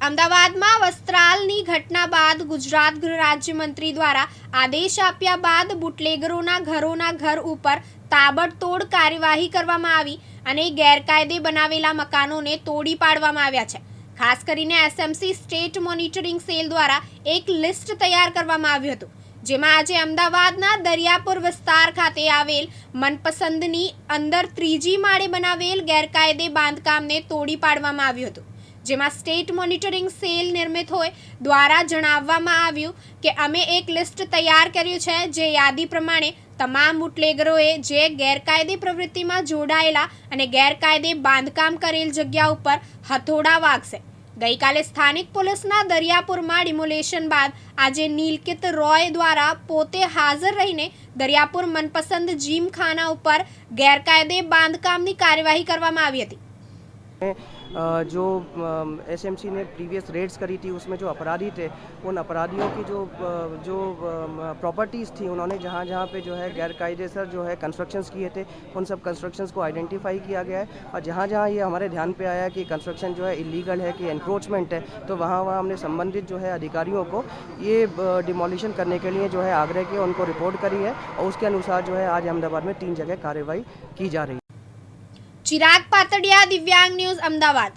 અમદાવાદમાં વસ્ત્રાલની ઘટના બાદ ગુજરાત ગૃહ રાજ્યમંત્રી દ્વારા આદેશ આપ્યા બાદ બુટલેગરોના ઘરોના ઘર ઉપર તાબડતોડ કાર્યવાહી કરવામાં આવી અને ગેરકાયદે બનાવેલા મકાનોને તોડી પાડવામાં આવ્યા છે. ખાસ કરીને એસએમસી સ્ટેટ મોનિટરિંગ સેલ દ્વારા એક લિસ્ટ તૈયાર કરવામાં આવ્યું હતું, જેમાં આજે અમદાવાદના દરિયાપુર વિસ્તાર ખાતે આવેલ મનપસંદની અંદર ત્રીજી માળે બનાવેલ ગેરકાયદે બાંધકામને તોડી પાડવામાં આવ્યું હતું. જેમાં સ્ટેટ મોનિટરિંગ સેલ નિર્મિત હોય દ્વારા જણાવવામાં આવ્યું કે અમે એક લિસ્ટ તૈયાર કર્યું છે જે યાદી પ્રમાણે તમામ બુટલેગરોએ જે ગેરકાયદે પ્રવૃત્તિમાં જોડાયેલા અને ગેરકાયદે બાંધકામ કરેલ જગ્યા ઉપર હથોડા વાગશે. ગઈકાલે સ્થાનિક પોલીસના દરિયાપુરમાં ડિમોલેશન બાદ આજે નીલકિત રોય દ્વારા પોતે હાજર રહીને દરિયાપુર મનપસંદ જીમખાના ઉપર ગેરકાયદે બાંધકામની કાર્યવાહી કરવામાં આવી હતી. जो एस एम सी ने प्रीवियस रेड्स करी थी, उसमें जो अपराधी थे, उन अपराधियों की जो जो प्रॉपर्टीज़ थी, उन्होंने जहाँ जहाँ पे जो है गैर कायदेसर जो है कंस्ट्रक्शंस किए थे, उन सब कंस्ट्रक्शंस को आइडेंटिफाई किया गया है। और जहाँ जहाँ ये हमारे ध्यान पे आया कि कंस्ट्रक्शन जो है इलीगल है, कि एनक्रोचमेंट है तो वहाँ वहाँ हमने संबंधित जो है अधिकारियों को ये डिमोलिशन करने के लिए जो है आग्रह किया, उनको रिपोर्ट करी है। और उसके अनुसार जो है आज अहमदाबाद में तीन जगह कार्रवाई की जा रही है। ચિરાગ પાતડિયા દિવ્યાંગ ન્યૂઝ અમદાવાદ.